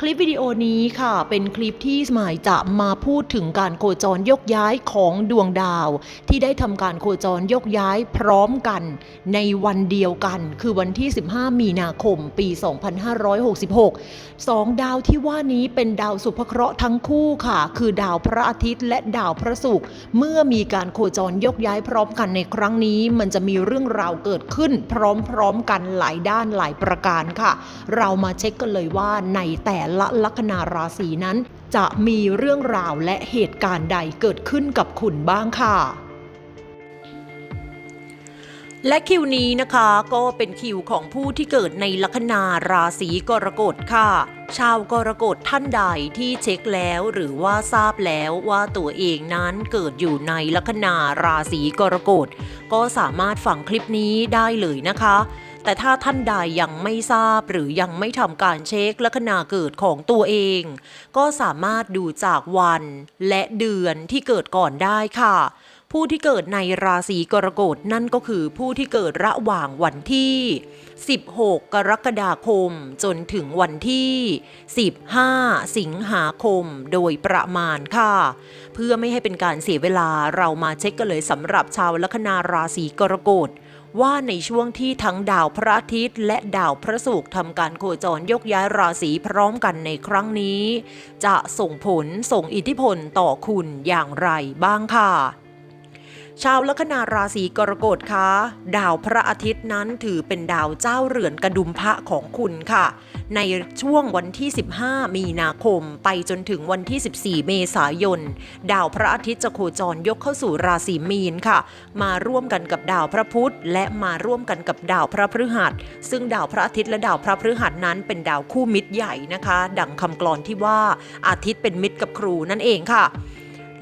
คลิปวิดีโอนี้ค่ะ เป็นคลิปที่สมัยจะมาพูดถึงการโคจรยกย้ายของดวงดาว ที่ได้ทำการโคจรยกย้ายพร้อมกัน ในวันเดียวกัน คือวันที่ 15 มีนาคม ปี 2566สองดาวที่ว่านี้เป็นดาวสุภเคราะห์ทั้งคู่ค่ะ คือดาวพระอาทิตย์ และดาวพระศุกร์เมื่อมีการโคจรยกย้ายพร้อมกันในครั้งนี้ มันจะมีเรื่องราวเกิดขึ้น พร้อมๆกันหลายด้านหลายประการค่ะ เรามาเช็คกันเลยว่าในแต่ละลัคนาราศีนั้น จะมีเรื่องราวและเหตุการณ์ใดเกิดขึ้นกับคุณบ้างค่ะและคิวนี้นะคะก็เป็นคิวของผู้ที่เกิดในลัคนาราศีกรกฎค่ะ ชาวกรกฎท่านใดที่เช็คแล้วหรือว่าทราบแล้วว่าตัวเองนั้นเกิดอยู่ในลัคนาราศีกรกฎก็สามารถฟังคลิปนี้ได้เลยนะคะ แต่ถ้าท่านใดยังไม่ทราบหรือยังไม่ทำการเช็คลัคนาเกิดของตัวเอง ก็สามารถดูจากวันและเดือนที่เกิดก่อนได้ค่ะ ผู้ที่เกิดในราศีกรกฎนั่นก็คือผู้ที่เกิดระหว่างวันที่ 16 กรกฎาคม จนถึงวันที่ 15 สิงหาคมโดยประมาณค่ะ เพื่อไม่ให้เป็นการเสียเวลาเรามาเช็คกันเลยสำหรับชาวลัคนาราศีกรกฎ ว่าในช่วงที่ทั้งดาวพระอาทิตย์ และดาวพระศุกร์ทำการโคจรยกย้ายราศีพร้อมกันในครั้งนี้ จะส่งผลส่งอิทธิพลต่อคุณอย่างไรบ้างค่ะ ชาวลัคนาราศีกรกฎคะดาวพระอาทิตย์นั้นถือเป็นดาวเจ้าเรือนกระดุมพระของคุณค่ะ ในช่วงวันที่ 15 มีนาคม ไปจนถึงวันที่ 14 เมษายน ดาวพระอาทิตย์จะโคจรยกเข้าสู่ราศีมีนค่ะ มาร่วมกันกับดาวพระพุธและมาร่วมกันกับดาวพระพฤหัส ซึ่งดาวพระอาทิตย์และดาวพระพฤหัสนั้นเป็นดาวคู่มิตรใหญ่นะคะ ดังคำกลอนที่ว่าอาทิตย์เป็นมิตรกับครูนั่นเองค่ะ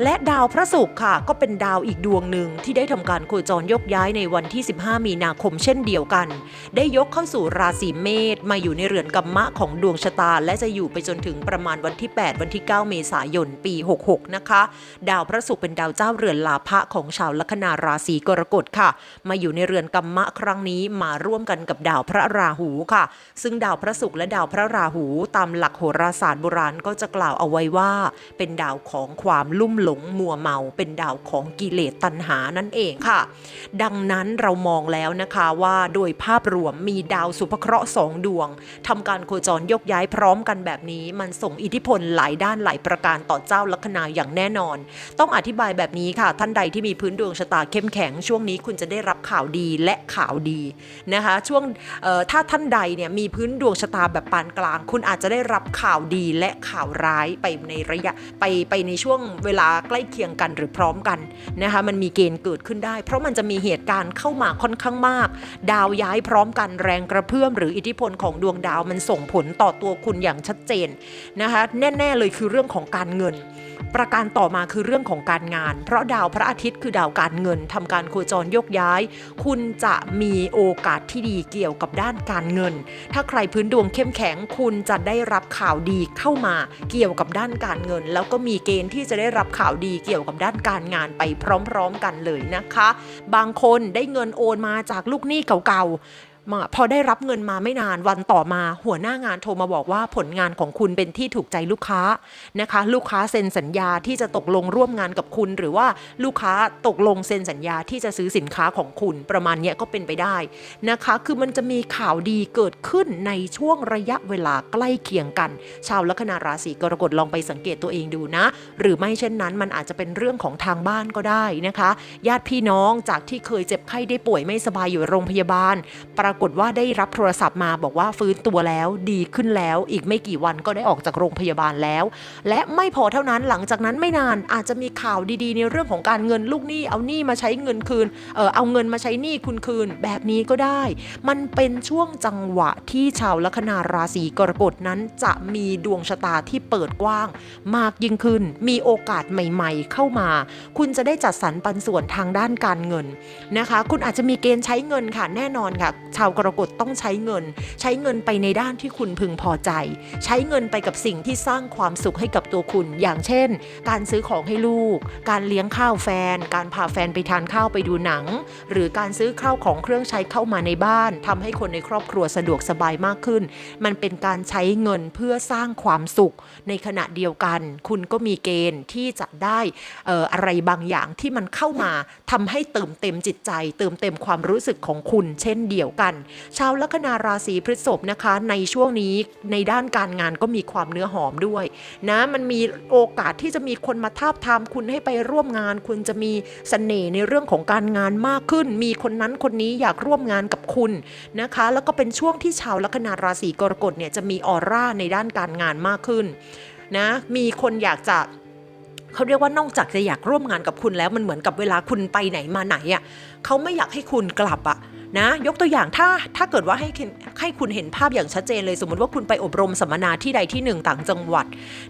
และดาวพระศุกร์ค่ะ ก็เป็นดาวอีกดวงหนึ่งที่ได้ทำการโคจรยกย้ายในวันที่ 15 มีนาคมเช่นเดียวกัน ได้ยกเข้าสู่ราศีเมษมาอยู่ในเรือนกัมมะของดวงชะตา และจะอยู่ไปจนถึงประมาณวันที่ 8 วันที่ 9 เมษายนปี 66 นะคะ ดาวพระศุกร์เป็นดาวเจ้าเรือนลาภะของชาวลัคนาราศีกรกฎค่ะ มาอยู่ในเรือนกัมมะครั้งนี้มาร่วมกันกับดาวพระราหูค่ะ ซึ่งดาวพระศุกร์และดาวพระราหู ตามหลักโหราศาสตร์โบราณก็จะกล่าวเอาไว้ว่า เป็นดาวของความลุ่มหลงมัวเมาเป็นดาวของกิเลสตัณหานั่นเองค่ะ ดังนั้นเรามองแล้วนะคะว่าโดยภาพรวมมีดาวสุภเคราะห์สองดวงทำการโคจรยกย้ายพร้อมกันแบบนี้ มันส่งอิทธิพลหลายด้านหลายประการต่อเจ้าลัคนาอย่างแน่นอน ต้องอธิบายแบบนี้ค่ะ ท่านใดที่มีพื้นดวงชะตาเข้มแข็งช่วงนี้คุณจะได้รับข่าวดีและข่าวดีนะคะช่วงเอ่อถ้าท่านใดเนี่ยมีพื้นดวงชะตาแบบปานกลาง คุณอาจจะได้รับข่าวดีและข่าวร้ายไปในระยะไปไปในช่วงเวลาใกล้เคียงกันหรือพร้อมกันนะคะมันมีเกณฑ์เกิดขึ้นได้ เพราะมันจะมีเหตุการณ์เข้ามาค่อนข้างมาก ดาวย้ายพร้อมกันแรงกระเพื่อม หรืออิทธิพลของดวงดาวมันส่งผลต่อตัวคุณอย่างชัดเจนนะคะแน่ ๆ เลยคือเรื่องของการเงิน ประการต่อมาคือเรื่องของการงาน เพราะดาวพระอาทิตย์คือดาวการเงินทำการโคจรยกย้าย คุณจะมีโอกาสที่ดีเกี่ยวกับด้านการเงิน ถ้าใครพื้นดวงเข้มแข็ง คุณจะได้รับข่าวดีเข้ามาเกี่ยวกับด้านการเงิน แล้วก็มีเกณฑ์ที่จะได้รับข่าวดีเกี่ยวกับด้านการงานไปพร้อม ๆ กันเลยนะคะ บางคนได้เงินโอนมาจากลูกหนี้เก่าๆ มาพอได้รับเงินมาไม่นานวันต่อมาหัวหน้างานโทรมาบอกว่าผลงานของคุณเป็นที่ถูกใจลูกค้านะคะ ลูกค้าเซ็นสัญญาที่จะตกลงร่วมงานกับคุณ หรือว่าลูกค้าตกลงเซ็นสัญญาที่จะซื้อสินค้าของคุณประมาณนี้ก็เป็นไปได้นะคะ คือมันจะมีข่าวดีเกิดขึ้นในช่วงระยะเวลาใกล้เคียงกัน ชาวลัคนาราศีกรกฎลองไปสังเกตตัวเองดูนะ หรือไม่เช่นนั้นมันอาจจะเป็นเรื่องของทางบ้านก็ได้นะคะ ญาติพี่น้องจากที่เคยเจ็บไข้ได้ป่วยไม่สบายอยู่โรงพยาบาลปรากฏว่าได้รับโทรศัพท์มาบอกว่าฟื้นตัวแล้วดีขึ้นแล้ว อีกไม่กี่วันก็ได้ออกจากโรงพยาบาลแล้ว และไม่พอเท่านั้นหลังจากนั้นไม่นานอาจจะมีข่าวดีๆ ในเรื่องของการเงินลูกหนี้เอาหนี้มาใช้เงินคืนเออเอาเงินมาใช้หนี้คุณคืน แบบนี้ก็ได้ มันเป็นช่วงจังหวะที่ชาวลัคนาราศีกรกฎนั้นจะมีดวงชะตาที่เปิดกว้าง มากยิ่งขึ้น มีโอกาสใหม่ ๆ เข้ามา คุณจะได้จัดสรรปันส่วนทางด้านการเงินนะคะ คุณอาจจะมีเกณฑ์ใช้เงินค่ะแน่นอนค่ะชาวกรกฎต้องใช้เงิน ใช้เงินไปในด้านที่คุณพึงพอใจ ใช้เงินไปกับสิ่งที่สร้างความสุขให้กับตัวคุณ อย่างเช่น การซื้อของให้ลูก การเลี้ยงข้าวแฟน การพาแฟนไปทานข้าวไปดูหนัง หรือการซื้อข้าวของเครื่องใช้เข้ามาในบ้านทำให้คนในครอบครัวสะดวกสบายมากขึ้น มันเป็นการใช้เงินเพื่อสร้างความสุข ในขณะเดียวกัน คุณก็มีเกณฑ์ที่จะได้เอ่ออะไรบางอย่างที่มันเข้ามาทำให้เติมเต็มจิตใจ เติมเต็มความรู้สึกของคุณ เช่นเดียวกันชาวลัคนาราศีพฤษภนะคะ ในช่วงนี้ในด้านการงานก็มีความเนื้อหอมด้วยนะมันมีโอกาสที่จะมีคนมาทาบทามคุณให้ไปร่วมงาน คุณจะมีเสน่ห์ในเรื่องของการงานมากขึ้น มีคนนั้นคนนี้อยากร่วมงานกับคุณนะคะ แล้วก็เป็นช่วงที่ชาวลัคนาราศีกรกฎเนี่ยจะมีออร่าในด้านการงานมากขึ้นนะมีคนอยากจะเขาเรียกว่านอกจากจะอยากร่วมงานกับคุณแล้วมันเหมือนกับเวลาคุณไปไหนมาไหนอะเขาไม่อยากให้คุณกลับอะ นะยกตัวอย่างถ้าถ้าเกิดว่าให้ให้คุณเห็นภาพอย่างชัดเจนเลยสมมติว่าคุณไปอบรมสัมมนาที่ใดที่หนึ่งต่างจังหวัด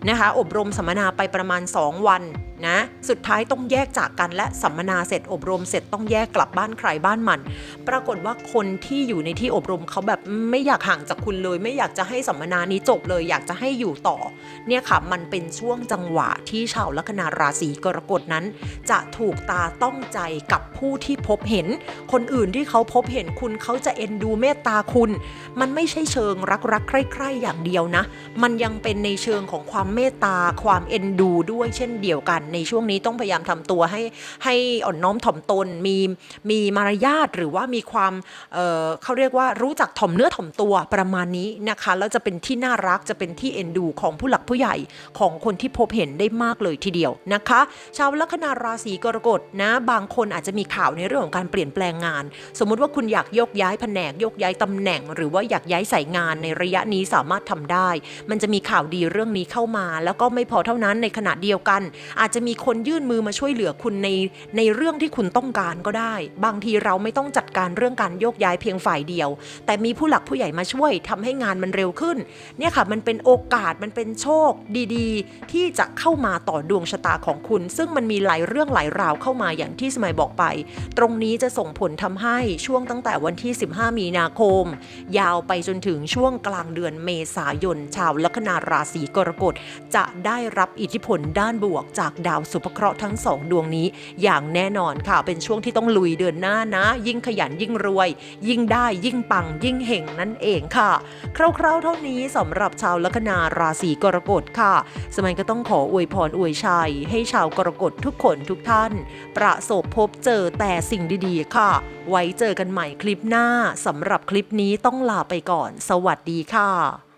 นะคะอบรมสัมมนาไปประมาณ 2 วัน นะ สุดท้ายต้องแยกจากกันและสัมมนาเสร็จอบรมเสร็จต้องแยกกลับบ้านใครบ้านมัน ปรากฏว่าคนที่อยู่ในที่อบรมเขาแบบไม่อยากห่างจากคุณเลย ไม่อยากจะให้สัมมนานี้จบเลยอยากจะให้อยู่ต่อ เนี่ยค่ะมันเป็นช่วงจังหวะที่ชาวลัคนาราศีกรกฎนั้น จะถูกตาต้องใจกับผู้ที่พบเห็น คนอื่นที่เขาพบเห็นคุณเขาจะเอ็นดูเมตตาคุณ มันไม่ใช่เชิงรักรักใคร่ๆอย่างเดียวนะ มันยังเป็นในเชิงของความเมตตาความเอ็นดูด้วยเช่นเดียวกันในช่วงนี้ต้องพยายามทำตัวให้ให้อ่อนน้อมถ่อมตนมีมีมารยาทหรือว่ามีความเอ่อเขาเรียกว่ารู้จักถ่อมเนื้อถ่อมตัวประมาณนี้นะคะแล้วจะเป็นที่น่ารักจะเป็นที่เอ็นดูของผู้หลักผู้ใหญ่ของคนที่พบเห็นได้มากเลยทีเดียวนะคะ ชาวลัคนาราศีกรกฎนะ บางคนอาจจะมีข่าวในเรื่องของการเปลี่ยนแปลงงาน สมมุติว่าคุณอยากยกย้ายแผนกยกย้ายตำแหน่ง หรือว่าอยากย้ายสายงานในระยะนี้สามารถทำได้ มันจะมีข่าวดีเรื่องนี้เข้ามา แล้วก็ไม่พอเท่านั้นในขณะเดียวกัน อาจจะมีคนยื่นมือมาช่วยเหลือคุณในในเรื่องที่คุณต้องการก็ได้ บางทีเราไม่ต้องจัดการเรื่องการโยกย้ายเพียงฝ่ายเดียว แต่มีผู้หลักผู้ใหญ่มาช่วยทำให้งานมันเร็วขึ้น เนี่ยค่ะมันเป็นโอกาสมันเป็นโชคดีๆ ที่จะเข้ามาต่อดวงชะตาของคุณ ซึ่งมันมีหลายเรื่องหลายราวเข้ามาอย่างที่สมัยบอกไป ตรงนี้จะส่งผลทำให้ช่วงตั้งแต่วันที่ 15 มีนาคม ยาวไปจนถึงช่วงกลางเดือนเมษายน ชาวลัคนาราศีกรกฎจะได้รับอิทธิพลด้านบวกจากดาวสุภเคราะห์ทั้งสองดวงนี้ อย่างแน่นอนค่ะ เป็นช่วงที่ต้องลุยเดินหน้านะ ยิ่งขยันยิ่งรวย ยิ่งได้ยิ่งปังยิ่งเห่งนั่นเองค่ะ คร่าวๆเท่านี้สำหรับชาวลัคนาราศีกรกฎค่ะ สมัยก็ต้องขออวยพรอวยชัย ให้ชาวกรกฎทุกคนทุกท่าน ประสบพบเจอแต่สิ่งดีๆ ค่ะ ไว้เจอกันใหม่คลิปหน้าสำหรับคลิปนี้ต้องลาไปก่อน สวัสดีค่ะ